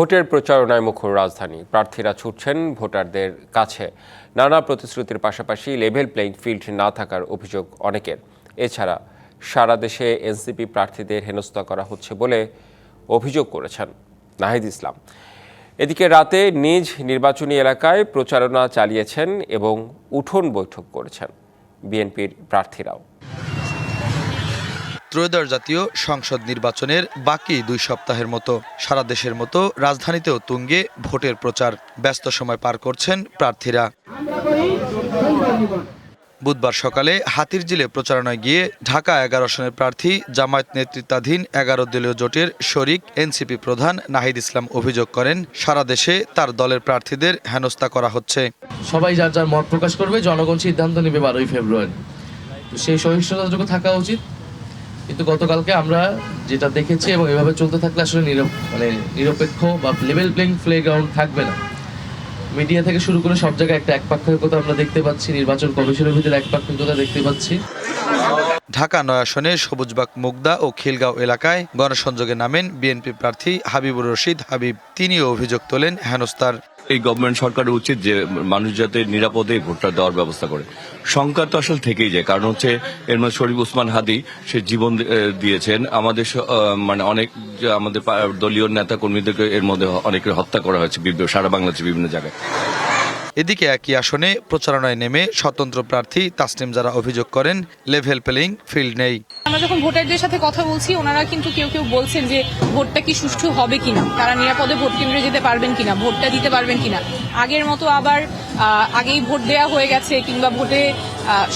ভোটের প্রচারণায় মুখর রাজধানী। প্রার্থীরা ছুটছেন ভোটারদের কাছে। নানা প্রতিশ্রুতির পাশাপাশি লেভেল প্লেইং ফিল্ড না থাকার অভিযোগ অনেকের। এছাড়া সারা দেশে এনসিপি প্রার্থীদের হেনস্থা করা হচ্ছে বলে অভিযোগ করেছেন নাহিদ ইসলাম। এদিকে রাতে নিজ নির্বাচনী এলাকায় প্রচারণা চালিয়েছেন এবং উঠোন বৈঠক করেছেন বিএনপির প্রার্থীরাও। ত্রয়োদশ জাতীয় সংসদ নির্বাচনের বাকি দুই সপ্তাহের মতো সারা দেশের মতো রাজধানীতেও তুঙ্গে ভোটের প্রচার ব্যস্ত সময় পার করছেন প্রার্থীরা। বুধবার সকালে হাতিরঝিলে প্রচারণায় গিয়ে ঢাকা এগারো আসনের প্রার্থী জামায়াত নেতৃত্বাধীন এগারো দলীয় জোটের শরিক এনসিপি প্রধান নাহিদ ইসলাম অভিযোগ করেন, সারা দেশে তার দলের প্রার্থীদের হেনস্থা করা হচ্ছে। সবাই যার যার মত প্রকাশ করবে, জনগণ সিদ্ধান্ত নেবে বারোই ফেব্রুয়ারি। সেই সহিষ্ণুতাটুকু থাকা উচিত। কিন্তু গতকালকে আমরা যেটা দেখেছি এবং এভাবে চলতে থাকলে আসলে মানে নিরপেক্ষ বা লেভেল প্লেইং প্লে গ্রাউন্ড থাকবে না। মিডিয়া থেকে শুরু করে সব জায়গায় একটা একপাক্ষিকতা আমরা দেখতে পাচ্ছি, নির্বাচন কমিশনের ভিতরে একপাক্ষিকতা দেখতে পাচ্ছি। ঢাকা নয় আসনে সবুজবাগ, মুগদা ও খিলগাঁও এলাকায় গণসংযোগে নামেন বিএনপি প্রার্থী হাবিবুর রশিদ হাবিব। তিনিও অভিযোগ তোলেন হেনস্তার এই গভর্নমেন্ট সরকারের উচিত যে মানুষ যাতে নিরাপদে ভোটটা দেওয়ার ব্যবস্থা করে। সংখ্যা তো আসলে থেকেই যায়, কারণ হচ্ছে এর মধ্যে শরীফ উসমান হাদি, সে জীবন দিয়েছেন। আমাদের মানে অনেক আমাদের দলীয় নেতা কর্মীদেরকে এর মধ্যে অনেকের হত্যা করা হয়েছে সারা বাংলাদেশের বিভিন্ন জায়গায়। এদিকে একই আসনে প্রচারণায় নেমে স্বতন্ত্র প্রার্থী তাসনিম যারা অভিযোগ করেন, লেভেল প্লেইং ফিল্ড নেই। আমরা যখন ভোটারদের সাথে কথা বলছি, ওনারা কিন্তু কেউ কেউ বলছেন যে ভোটটা কি সুষ্ঠু হবে কিনা, তারা নিরাপদে ভোট কেন্দ্রে যেতে পারবেন কিনা, ভোটটা দিতে পারবেন কিনা। আগের মতো আবার আগেই ভোট দেয়া হয়ে গেছে কিংবা ভোটে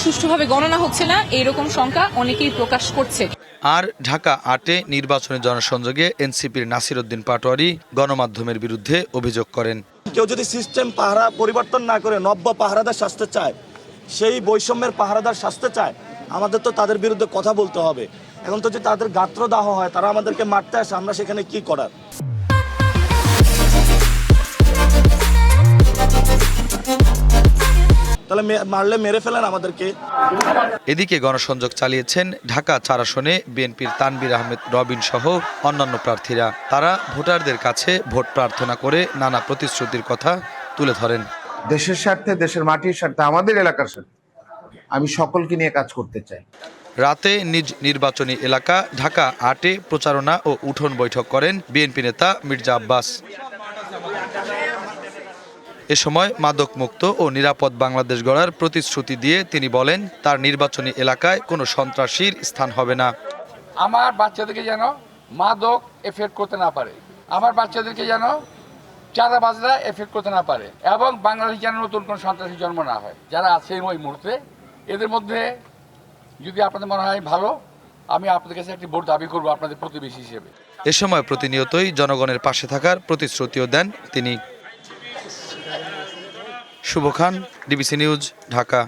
সুষ্ঠুভাবে গণনা হচ্ছে না, এইরকম শঙ্কা অনেকেই প্রকাশ করছে। আর ঢাকা আটে নির্বাচনী জনসংযোগে এনসিপির নাসির উদ্দিন পাটোয়ারি গণমাধ্যমের বিরুদ্ধে অভিযোগ করেন। কেউ যদি সিস্টেম পাহারা পরিবর্তন না করে নব্য পাহারাদার শাস্তে চায়, সেই বৈষম্যের পাহারাদার শাস্তে চায়, আমাদের তো তাদের বিরুদ্ধে কথা বলতে হবে। এখন তো যদি তাদের গাত্রদাহ হয়, তারা আমাদেরকে মারতে আসে, আমরা সেখানে কি করার? তাহলে মারলে মেরে ফেলেন আমাদেরকে। এদিকে গণসংযোগ চালিয়েছেন ঢাকা চার আসনে বিএনপির তানবির আহমেদ রবিন সহ অন্যান্য প্রার্থীরা। তারা ভোটারদের কাছে ভোট প্রার্থনা করে নানা প্রতিশ্রুতির কথা তুলে ধরেন। দেশের স্বার্থে দেশের মাটির স্বার্থে আমাদের এলাকার স্বার্থে আমি সকলকে নিয়ে কাজ করতে চাই। রাতে নিজ নির্বাচনী এলাকা ঢাকা আটে প্রচারণা ও উঠোন বৈঠক করেন বিএনপি নেতা মির্জা আব্বাস। এ সময় মাদক মুক্ত ও নিরাপদ বাংলাদেশ গড়ার প্রতিশ্রুতি দিয়ে তিনি বলেন তার নির্বাচনী এলাকায় কোনো সন্ত্রাসীর স্থান হবে না। আমার বাচ্চাদেরকে যেন মাদক এফেক্ট করতে না পারে। আমার বাচ্চাদেরকে যেন চাঁদাবাজরা এফেক্ট করতে না পারে এবং বাংলাদেশ যেন নতুন কোনো সন্ত্রাসী জন্ম না হয়। যারা আছে ওই মুহূর্তে এদের মধ্যে যদি আপনাদের মনে হয় ভালো আমি আপনাদের কাছে একটি ভোট দাবি করব আপনাদের প্রতিবেশী হিসেবে। এ সময় প্রতিনিয়তই জনগণের পাশে থাকার প্রতিশ্রুতিও দেন তিনি। Shuvo Khan DBC news Dhaka.